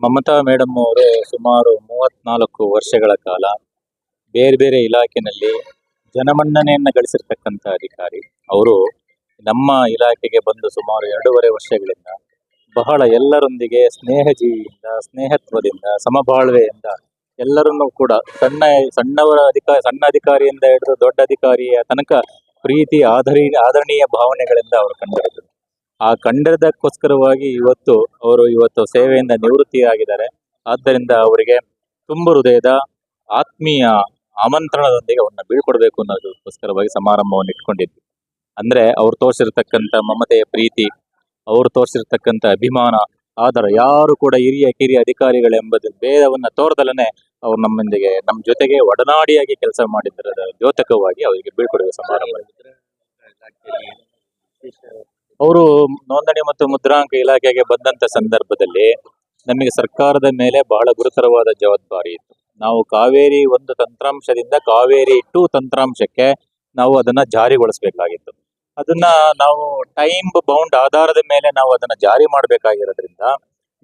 Mamata madam ಅವರು ಸುಮಾರು ಮೂವತ್ನಾಲ್ಕು ವರ್ಷಗಳ ಕಾಲ ಬೇರೆ ಬೇರೆ ಇಲಾಖೆನಲ್ಲಿ ಜನಮನ್ನಣೆಯನ್ನು ಗಳಿಸಿರ್ತಕ್ಕಂಥ ಅಧಿಕಾರಿ. ಅವರು ನಮ್ಮ ಇಲಾಖೆಗೆ ಬಂದು ಸುಮಾರು ಎರಡೂವರೆ ವರ್ಷಗಳಿಂದ ಬಹಳ ಎಲ್ಲರೊಂದಿಗೆ ಸ್ನೇಹಜೀವಿಯಿಂದ, ಸ್ನೇಹತ್ವದಿಂದ, ಸಮಬಾಳ್ವೆಯಿಂದ ಎಲ್ಲರನ್ನೂ ಕೂಡ ಸಣ್ಣ ಸಣ್ಣವರ ಅಧಿಕಾರಿ ಸಣ್ಣ ಅಧಿಕಾರಿಯಿಂದ ಹಿಡಿದು ದೊಡ್ಡ ಅಧಿಕಾರಿಯ ತನಕ ಪ್ರೀತಿ, ಆಧರಿ, ಆದರಣೀಯ ಭಾವನೆಗಳಿಂದ ಅವರು ಕಂಡಿರುತ್ತದೆ ಆ ಕಂಡದಕ್ಕೋಸ್ಕರವಾಗಿ ಇವತ್ತು ಅವರು ಇವತ್ತು ಸೇವೆಯಿಂದ ನಿವೃತ್ತಿಯಾಗಿದ್ದಾರೆ. ಆದ್ದರಿಂದ ಅವರಿಗೆ ತುಂಬ ಹೃದಯದ ಆತ್ಮೀಯ ಆಮಂತ್ರಣದೊಂದಿಗೆ ಅವ್ರನ್ನ ಬೀಳ್ಕೊಡ್ಬೇಕು ಅನ್ನೋದಕ್ಕೋಸ್ಕರವಾಗಿ ಸಮಾರಂಭವನ್ನು ಇಟ್ಕೊಂಡಿದ್ವಿ. ಅಂದ್ರೆ ಅವ್ರು ತೋರಿಸಿರ್ತಕ್ಕಂಥ ಮಮತೆಯ ಪ್ರೀತಿ, ಅವ್ರು ತೋರಿಸಿರ್ತಕ್ಕಂಥ ಅಭಿಮಾನ ಆದರ ಯಾರು ಕೂಡ ಹಿರಿಯ ಕಿರಿಯ ಅಧಿಕಾರಿಗಳೆಂಬುದು ಭೇದವನ್ನ ತೋರ್ದಲನೆ ಅವ್ರು ನಮ್ಮೊಂದಿಗೆ ನಮ್ಮ ಜೊತೆಗೆ ಒಡನಾಡಿಯಾಗಿ ಕೆಲಸ ಮಾಡಿದ್ದರ ದ್ಯೋತಕವಾಗಿ ಅವರಿಗೆ ಬೀಳ್ಕೊಡುವ ಸಮಾರಂಭ. ಅವರು ನೋಂದಣಿ ಮತ್ತು ಮುದ್ರಾಂಕ ಇಲಾಖೆಗೆ ಬಂದಂತ ಸಂದರ್ಭದಲ್ಲಿ ನಮಗೆ ಸರ್ಕಾರದ ಮೇಲೆ ಬಹಳ ಗುರುತರವಾದ ಜವಾಬ್ದಾರಿ ಇತ್ತು. ನಾವು ಕಾವೇರಿ ಒಂದು ತಂತ್ರಾಂಶದಿಂದ ಕಾವೇರಿ ಟು ತಂತ್ರಾಂಶಕ್ಕೆ ನಾವು ಅದನ್ನ ಜಾರಿಗೊಳಿಸಬೇಕಾಗಿತ್ತು. ಅದನ್ನ ನಾವು ಟೈಮ್ ಬೌಂಡ್ ಆಧಾರದ ಮೇಲೆ ನಾವು ಅದನ್ನ ಜಾರಿ ಮಾಡಬೇಕಾಗಿರೋದ್ರಿಂದ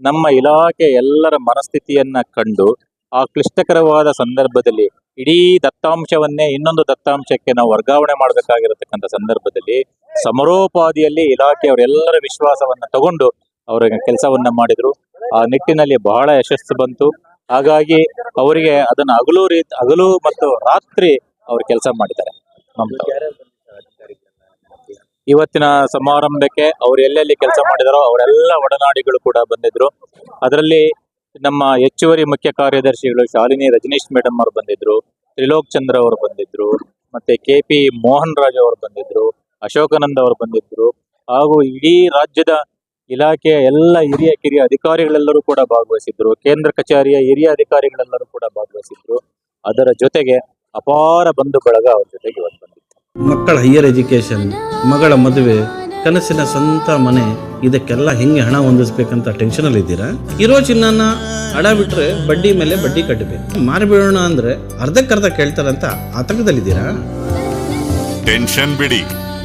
ನಮ್ಮ ಇಲಾಖೆ ಎಲ್ಲರ ಮನಸ್ಥಿತಿಯನ್ನ ಕಂಡು ಆ ಕ್ಲಿಷ್ಟಕರವಾದ ಸಂದರ್ಭದಲ್ಲಿ ಇಡೀ ದತ್ತಾಂಶವನ್ನೇ ಇನ್ನೊಂದು ದತ್ತಾಂಶಕ್ಕೆ ನಾವು ವರ್ಗಾವಣೆ ಮಾಡಬೇಕಾಗಿರತಕ್ಕಂಥ ಸಂದರ್ಭದಲ್ಲಿ ಸಮರೋಪಾದಿಯಲ್ಲಿ ಇಲಾಖೆಯವರೆಲ್ಲರ ವಿಶ್ವಾಸವನ್ನ ತಗೊಂಡು ಅವರ ಕೆಲಸವನ್ನ ಮಾಡಿದ್ರು. ಆ ನಿಟ್ಟಿನಲ್ಲಿ ಬಹಳ ಯಶಸ್ಸು ಬಂತು. ಹಾಗಾಗಿ ಅವರಿಗೆ ಅದನ್ನ ಹಗಲು ರೀತಿ, ಹಗಲು ಮತ್ತು ರಾತ್ರಿ ಅವರು ಕೆಲಸ ಮಾಡಿದ್ದಾರೆ. ಇವತ್ತಿನ ಸಮಾರಂಭಕ್ಕೆ ಅವ್ರು ಎಲ್ಲೆಲ್ಲಿ ಕೆಲಸ ಮಾಡಿದಾರೋ ಅವರೆಲ್ಲ ಒಡನಾಡಿಗಳು ಕೂಡ ಬಂದಿದ್ರು. ಅದರಲ್ಲಿ ನಮ್ಮ ಹೆಚ್ಚುವರಿ ಮುಖ್ಯ ಕಾರ್ಯದರ್ಶಿಗಳು ಶಾಲಿನಿ ರಜನೀಶ್ ಮೇಡಮ್ ಅವರು ಬಂದಿದ್ರು. ತ್ರಿಲೋಕ್ ಚಂದ್ರ ಅವರು ಬಂದಿದ್ರು. ಮತ್ತೆ ಕೆ ಪಿ ಮೋಹನ್ ರಾಜ್ ಅವರು ಬಂದಿದ್ರು. ಅಶೋಕಾನಂದ್ ಅವರು ಬಂದಿದ್ರು ಹಾಗೂ ಇಡೀ ರಾಜ್ಯದ ಇಲಾಖೆಯ ಎಲ್ಲ ಹಿರಿಯ ಕಿರಿಯ ಅಧಿಕಾರಿಗಳೆಲ್ಲರೂ ಕೂಡ ಭಾಗವಹಿಸಿದ್ರು ಕೇಂದ್ರ ಕಚೇರಿಯ ಹಿರಿಯ ಅಧಿಕಾರಿಗಳೆಲ್ಲರೂ ಕೂಡ ಭಾಗವಹಿಸಿದ್ರು ಅದರ ಜೊತೆಗೆ ಅಪಾರ ಬಂಧು ಬಳಗ ಅವ್ರ ಜೊತೆಗೆ ಇವತ್ತು ಬಂದಿತ್ತು ಮಕ್ಕಳ ಹೈಯರ್ ಎಜುಕೇಶನ್ ಮಗಳ ಮದುವೆ ಕನಸಿನ ಸ್ವಂತ ಮನೆ ಇದಕ್ಕೆಲ್ಲ ಹೆಂಗೆ ಹಣ ಹೊಂದಿಸ್ಬೇಕಂತ ಟೆನ್ಷನ್ ಅಲ್ಲಿ ಇದ್ದೀರಾ? ಇರೋ ಚಿನ್ನನ ಹಣ ಬಿಟ್ರೆ ಬಡ್ಡಿ ಮೇಲೆ ಬಡ್ಡಿ ಕಟ್ಟಬೇಕು. ಮಾರಿಬಿಡೋಣ ಅಂದ್ರೆ ಅರ್ಧಕ್ಕರ್ಧ ಕೇಳ್ತಾರಂತ ಆತಂಕದಲ್ಲಿದ್ದೀರಾ ಟೆನ್ಷನ್ ಬಿಡಿ.